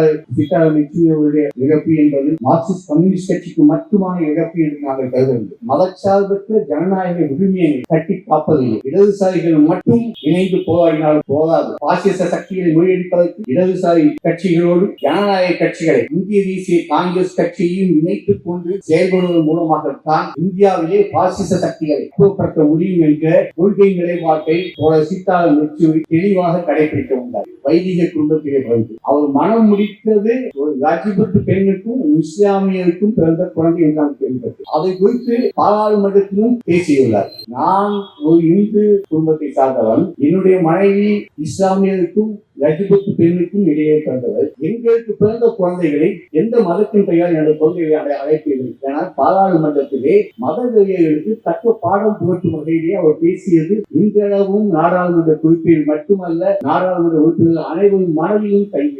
தோழர் இழப்பு என்பது மார்க்சிஸ்ட் கம்யூனிஸ்ட் கட்சிக்கு மட்டுமான இழப்பு என்று நாங்கள் கருதவில்லை மதச்சார்பற்ற ஜனநாயக உரிமையை கட்டி காப்பதில்லை. இடதுசாரிகள் மட்டும் இணைந்து போராடினால் போதாது. பாசிச சக்திகளை முறியடிப்பதற்கு இடதுசாரி கட்சிகளோடு ஜனநாயக கட்சிகளை இந்திய தேசிய காங்கிரஸ் கட்சியையும் இணைத்துக் கொண்டு செயல்படுவதன் மூலமாகத்தான் இந்தியாவிலே பாசிச சக்திகளை அப்புறப்படுத்த முடியும் என்ற கொள்கை நிலைப்பாட்டை தோழர் சீதாராம் யெச்சூரி தெளிவாக கடைபிடிக்க வந்தார். வைதிக குடும்பத்திலே பிறந்து அவர் மனம் முடித்தது ஒரு ராஜ்யபுத்து பெண்ணுக்கும் இஸ்லாமியருக்கும் பிறந்த குழந்தை என்றான் நான் அதை குறித்து பாராளுமன்றத்திலும் பேசியுள்ளார். நான் ஒரு இந்து குடும்பத்தை சார்ந்தவன் என்னுடைய மனைவி இஸ்லாமியருக்கும் லஜிபுக்கு பெண்ணுக்கும் இடையே பிறந்தவர் எங்களுக்கு பிறந்த குழந்தைகளை எந்த மதத்தின் பெயரால் எனது குழந்தைகளை அடை அழைப்பீர்கள் என பாராளுமன்றத்திலே மத வெறியர்களுக்கு தக்க பாடம் புகட்டும் வகையிலே அவர் பேசியது இன்றளவும் நாடாளுமன்ற குறிப்பில் மட்டுமல்ல நாடாளுமன்ற உறுப்பினர்கள் அனைவரும் மனதிலும் கைவிடும்